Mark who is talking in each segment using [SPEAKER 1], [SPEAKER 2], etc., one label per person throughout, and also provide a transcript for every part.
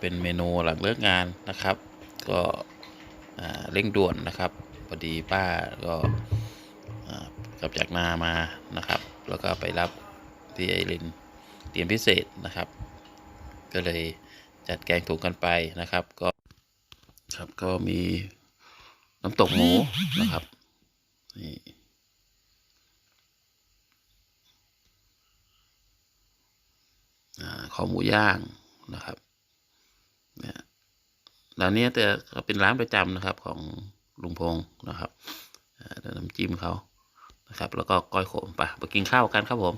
[SPEAKER 1] เป็นเมนูหลังเลิกงานนะครับ ก็เร่งด่วนนะครับพอดีป้าก็กลับจากนามานะครับ แล้วก็ไปรับที่ไอรินเตรียมพิเศษนะครับ ก็เลยจัดแกงถุงกันไปนะครับ ก็ครับก็มีน้ำตกหมูนะครับนี่อ่าคอหมูย่างนะครับ ร้านนี้แต่ก็เป็นร้านประจำนะครับของลุงพงษ์นะครับอ่าแล้วน้ำจิ้มเขานะครับ แล้วก็ก้อยขมไปไปกินข้าวกันครับผม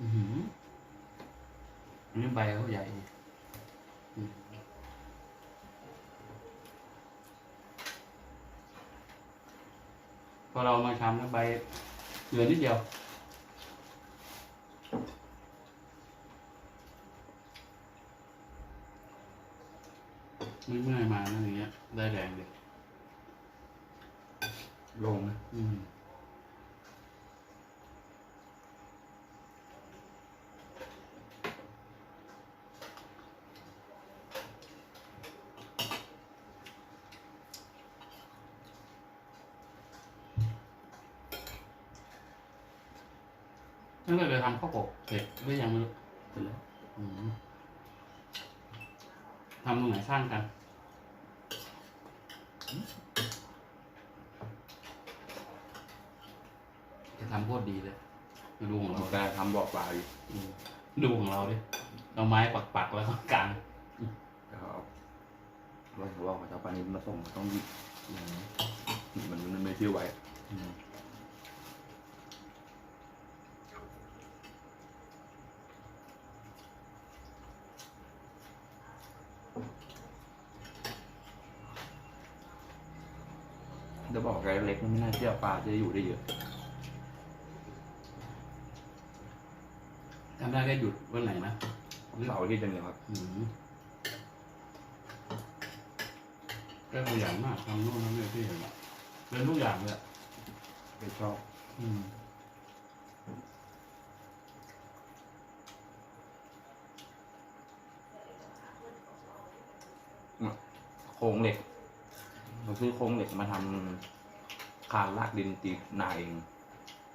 [SPEAKER 2] อือหืออันนี้ใบเขาใหญ่อืมพ อเรามาทำแล้วใบเหลือนิดเดียว ไม่เมื่อยมานั่นอย่างเงี้ย ได้แรงเลย
[SPEAKER 3] ลงนะ
[SPEAKER 2] อืม นั่นก็เลยทำข้าวกบเสร็จหรือยังไม่รู้
[SPEAKER 3] เสร็จแล้ว
[SPEAKER 2] อืมทำตรงไหนสร้างกันจะทำโคตรดีเลยดูของเรา
[SPEAKER 3] แต่ทำบ่อปลาอยู่
[SPEAKER 2] อืมดูของเราดิเอาไม้ปักๆแล้วก็กาง
[SPEAKER 3] แล้วก็เอาเราจะบอกว่าเจ้าปลานี้มาส่งต้องหยิบ
[SPEAKER 2] อืม
[SPEAKER 3] มันมันไม่ฟิวไว้
[SPEAKER 2] อืม
[SPEAKER 3] จะบอกไก่เล็กมันไม่น่าเชื่อปลาจะอยู่ได้เยอะ
[SPEAKER 2] ทำได้แค่หยุดวันไหนนะ
[SPEAKER 3] เสาร์อาที่จะเนี่ยครับ
[SPEAKER 2] อืมก็ขยันมากทำนู่นทำนี่ที่เห็นอะเรียนทุกอย่างเลยอะ
[SPEAKER 3] ไม่ชอบ
[SPEAKER 2] อืม
[SPEAKER 3] โครงเหล็ก เราซื้อโครงเหล็กมาทำคานลากดินตีนาเอง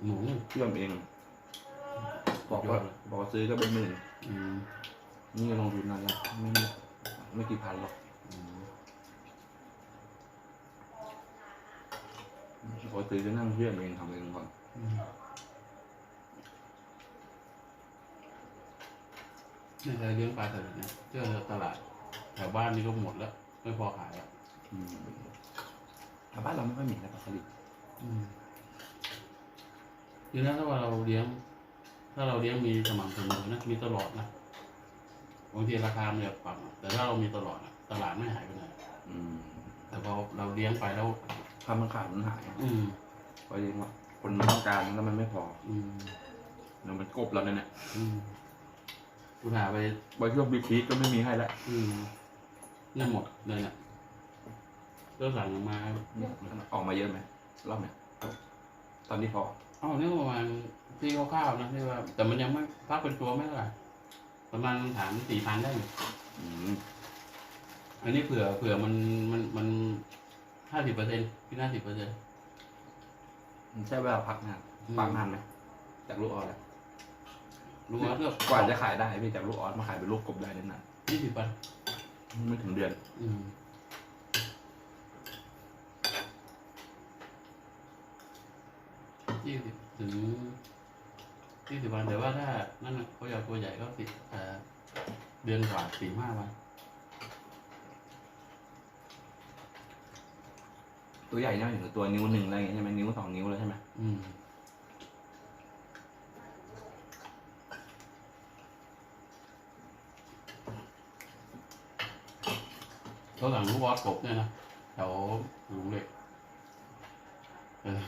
[SPEAKER 2] หนู
[SPEAKER 3] เชื่อมเอง บอกว่าบอกว่าซื้อก็เป็นหมื่น
[SPEAKER 2] อืม
[SPEAKER 3] นี่ลงทุนนานแล้วไม่ไม่ไม่กี่พันหรอก
[SPEAKER 2] อืม
[SPEAKER 3] พอซื้อก็นั่งเชื่อมเองทำเองก่อน
[SPEAKER 2] อืมนี่เคยเลี้ยงปลาแต่เนี่ยเจอตลาดแถวบ้านนี่ก็หมดแล้ว ไม่พอขายแล้ว
[SPEAKER 3] อืม แต่บ้านเราไม่ค่อยมีนะปลาสลิด
[SPEAKER 2] อืมคือนะถ้าว่าเราเลี้ยง ถ้าเราเลี้ยงมีสม่ำเสมอนะมีตลอดนะบางทีราคามันจะปรับอะแต่ถ้าเรามีตลอดอะตลาดไม่หายไปไหน
[SPEAKER 3] อืม
[SPEAKER 2] แต่พอเราเลี้ยงไปแล้ว
[SPEAKER 3] ถ้ามันขาดมันหาย
[SPEAKER 2] อืม
[SPEAKER 3] เพราะยังว่าคนมันต้องการแล้วมันไม่พอ
[SPEAKER 2] อืม
[SPEAKER 3] เดี๋ยวมันกบเราเนี่ย
[SPEAKER 2] อืมกูหาไป
[SPEAKER 3] บางช่วงบิ๊กพีก็ไม่มีให้แล้ว
[SPEAKER 2] อืมเนี่ยหมดเลยเนี่ย ก็สั่งมา
[SPEAKER 3] ออกมาเยอะไหมรอบเนี้ยตอนนี้พอ
[SPEAKER 2] อ๋อนี่ก็ประมาณที่คร่าวๆนะที่ว่า แต่มันยังไม่พักเป็นตัวไม่เท่าไหร่ประมาณฐานสี่พันได้อยู่
[SPEAKER 3] อืม
[SPEAKER 2] อันนี้เผื่อเผื่อมันมันมันห้าสิบเปอร์เซ็นต์ที่ห้าสิบเปอร์เซ็นต์
[SPEAKER 3] มันใช้เวลาพักนาน
[SPEAKER 2] อืม
[SPEAKER 3] พักนานไหมจากลูกออสอะ
[SPEAKER 2] รู้ว่าเลือก
[SPEAKER 3] กว่าจะขายได้พี่จากลูกออสมาขายเป็นลูกกบได้นาน
[SPEAKER 2] ยี่สิบวัน
[SPEAKER 3] ไม่ถึงเดือน
[SPEAKER 2] อืม ยี่สิบถึงยี่สิบวันแต่ว่าถ้านั่นน่ะเขาอยากตัวใหญ่ก็สิบเอ่อเดือนกว่าสี่ห้าวัน
[SPEAKER 3] ตัวใหญ่เนี่ยถึงตัวนิ้วหนึ่งอะไรอย่างเงี้ยใช่ไหมนิ้วสองนิ้วแล้วใช่ไหม
[SPEAKER 2] อืมเขาหลังลูกวอดกบเนี่ยนะแถวหลุงเหล็กเออ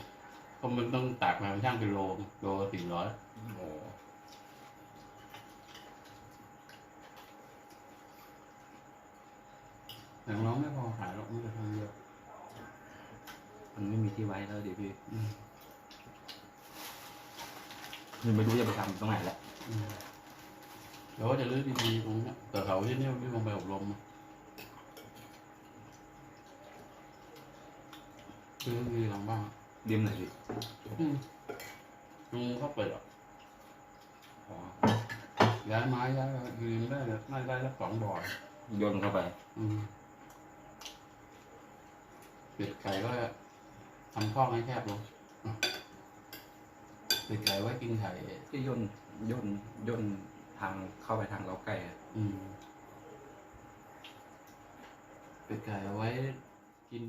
[SPEAKER 2] ก็มันต้องตากมาเป็นช่างเป็นโลโลสี่ร้อย
[SPEAKER 3] โอ้
[SPEAKER 2] แต่น้องไม่พอขายหรอกมันจะทำเยอะ
[SPEAKER 3] ทมันไม่มีที่ไว้แล้วดิพี่
[SPEAKER 2] อืม
[SPEAKER 3] มันไม่รู้จะไปทำตรงไหนแล้ว
[SPEAKER 2] อืมเดี๋ยวว่าจะลื้อดีๆตรงเนี้ยแต่เขาที่เนี่ยลื้อลงไปอบรมลื้อดีหลังบ้าน
[SPEAKER 3] ริมไหนพี่
[SPEAKER 2] อืมลุงเขาเปิดอะ
[SPEAKER 3] อ๋อ
[SPEAKER 2] ย้ายไม้ย้ายอะไรยืนได้เลยไม่ได้สักสองบ่อย
[SPEAKER 3] โยนเข้าไป
[SPEAKER 2] อืมเป็ดไก่ก็ทำข้อกให้แคบลงอะเป็ดไก่ไว้กินไข่
[SPEAKER 3] ที่ย่นย่นย่นทางเข้าไปทางเราไก่อะ
[SPEAKER 2] อืมเป็ดไก่เอาไว้กิน